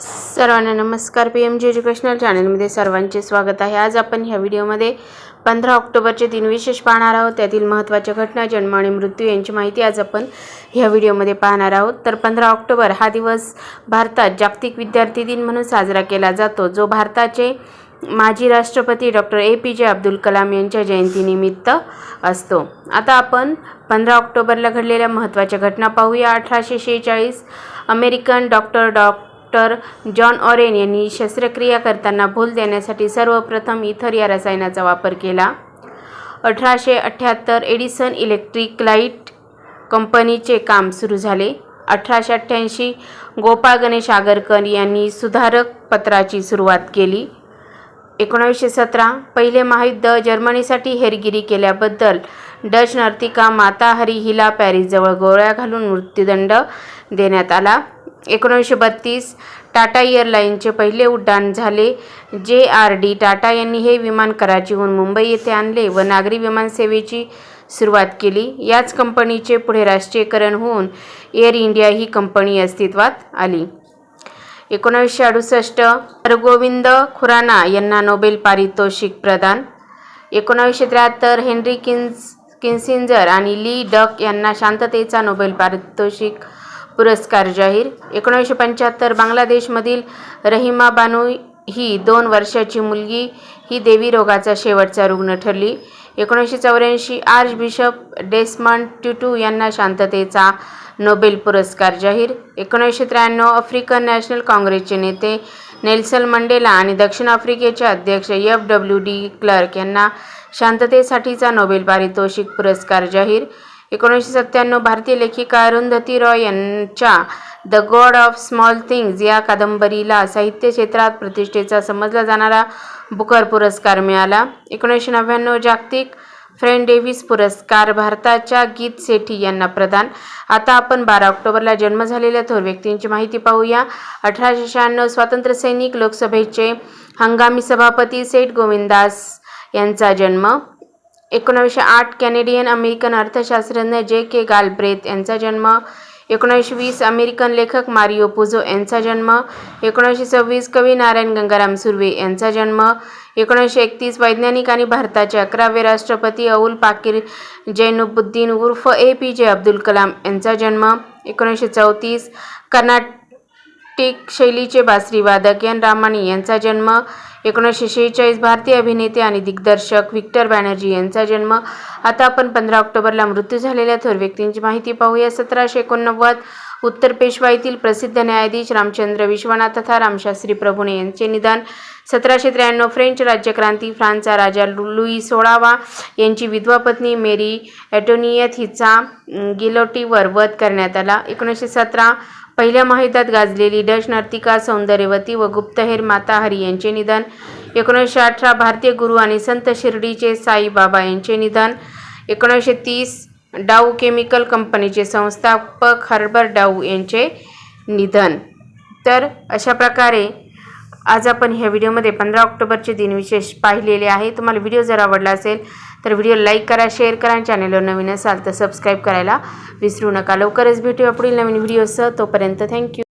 सर्वांना नमस्कार. P M G educational चॅनलमध्ये सर्वांचे स्वागत आहे. आज आपण ह्या व्हिडिओमध्ये पंधरा ऑक्टोबरचे दिन विशेष पाहणार आहोत. त्यातील महत्त्वाच्या घटना जन्म आणि मृत्यू यांची माहिती आज आपण ह्या व्हिडिओमध्ये पाहणार आहोत. तर पंधरा ऑक्टोबर हा दिवस भारतात जागतिक विद्यार्थी दिन म्हणून साजरा केला जातो. जो भारताचे माजी राष्ट्रपती डॉक्टर ए पी जे अब्दुल कलाम यांच्या जयंतीनिमित्त असतो. आता आपण पंधरा ऑक्टोबरला घडलेल्या महत्त्वाच्या घटना पाहूया. अठराशे शेहेचाळीस American doctor doctor John Warren यांनी शस्त्रक्रिया करताना भूल देण्यासाठी सर्वप्रथम इथर या रसायनाचा वापर केला. अठराशे अठ्ठ्याहत्तर एडिसन इलेक्ट्रिक लाइट कंपनीचे काम सुरू झाले. अठराशे अठ्ठ्याऐंशी गोपाळ गणेश आगरकर यांनी सुधारक पत्राची सुरुवात केली. एकोणावीसशे सतरा पहिले महायुद्ध जर्मनीसाठी हेरगिरी केल्याबद्दल डच नर्तिका माता हरी हिला पॅरिसजवळ गोळ्या घालून मृत्यूदंड देण्यात आला. एकोणीसशे बत्तीस टाटा एअरलाईनचे पहिले उड्डाण झाले. जे आर डी टाटा यांनी हे विमान कराचीहून मुंबई येथे आणले व नागरी विमानसेवेची सुरुवात केली. याच कंपनीचे पुढे राष्ट्रीयकरण होऊन एअर इंडिया ही कंपनी अस्तित्वात आली. एकोणावीसशे अडुसष्ट हरगोविंद खुराना यांना नोबेल पारितोषिक प्रदान. एकोणावीसशे त्र्याहत्तर हेनरी किन्स किन्सिंजर आणि ली डक यांना शांततेचा नोबेल पारितोषिक पुरस्कार जाहीर. एकोणीसशे पंच्याहत्तर बांगलादेशमधील रहिमा बानू ही दोन वर्षाची मुलगी. ही देवी रोगाचा शेवटचा रुग्ण ठरली. एकोणीसशे चौऱ्याऐंशी आर्च बिशप डेस्मंड ट्युटू यांना शांततेचा नोबेल पुरस्कार जाहीर. एकोणीसशे त्र्याण्णव आफ्रिकन नॅशनल काँग्रेसचे नेते नेल्सन मंडेला आणि दक्षिण आफ्रिकेचे अध्यक्ष एफ डब्ल्यू डी क्लर्क यांना शांततेसाठीचा नोबेल पारितोषिक पुरस्कार जाहीर. एकोणीसशे सत्त्याण्णव भारतीय लेखिका अरुंधती रॉय यांच्या The God of Small Things या कादंबरीला साहित्य क्षेत्रात प्रतिष्ठेचा समजला जाणारा बुकर पुरस्कार मिळाला. एकोणीसशे नव्याण्णव जागतिक फ्रेंड डेव्हिस पुरस्कार भारताच्या गीत सेठी यांना प्रदान. आता आपण बारा ऑक्टोबरला जन्म झालेल्या थोर व्यक्तींची माहिती पाहूया. अठराशे शहाण्णव स्वातंत्र्य सैनिक लोकसभेचे हंगामी सभापती सेठ गोविंदास यांचा जन्म. एकोणावीसशे आठ कॅनेडियन अमेरिकन अर्थशास्त्रज्ञ जे के गालब्रेथ यांचा जन्म एकोणीसशे वीस अमेरिकन लेखक मारिओ पुझो यांचा जन्म एकोणीसशे सव्वीस कवी नारायण गंगाराम सुर्वे यांचा जन्म एकोणीसशे एकतीस वैज्ञानिक आणि भारताचे अकरावे राष्ट्रपती अउल पाकीर जैनुबुद्दीन उर्फ ए पी जे अब्दुल कलाम यांचा जन्म एकोणीसशे चौतीस टिक शैलीचे बासरी वादक एन रामानी यांचा जन्म एकोणीसशे शेहेचाळीस भारतीय अभिनेते आणि दिग्दर्शक विक्टर बॅनर्जी यांचा जन्म. आता आपण पंधरा ऑक्टोबरला मृत्यू झालेल्या थोर व्यक्तींची माहिती पाहूया. सतराशे एकोणनव्वद उत्तर पेशवा येथील प्रसिद्ध न्यायाधीश रामचंद्र विश्वनाथ तथा रामशास्त्री प्रभुणे यांचे निधन. सतराशे त्र्याण्णव फ्रेंच राज्यक्रांती फ्रान्सचा राजा लु लुई सोळावा यांची विधवा पत्नी मेरी ॲटोनियत हिचा गिलोटीवर वध करण्यात आला. एकोणीसशे सतरा पहिल्या महायुद्धात गाजलेली डच नर्तिका सौंदर्यवती व गुप्तहेर माता हरी यांचे निधन. एकोणीसशे अठरा भारतीय गुरु आणि संत शिर्डीचे साईबाबा यांचे निधन. एकोणीसशे तीस डाऊ केमिकल कंपनीचे संस्थापक हर्बर डाऊ यांचे निधन. तर अशा प्रकारे आज आपण ह्या व्हिडिओमध्ये पंधरा ऑक्टोबरचे दिनविशेष पाहिलेले आहे. तुम्हाला व्हिडिओ जर आवडला असेल तर व्हिडिओ लाईक करा शेअर करा आणि चॅनलवर नवीन असाल तर सबस्क्राईब करायला विसरू नका. लवकरच भेटूया पुढील नवीन व्हिडिओसह तोपर्यंत थँक्यू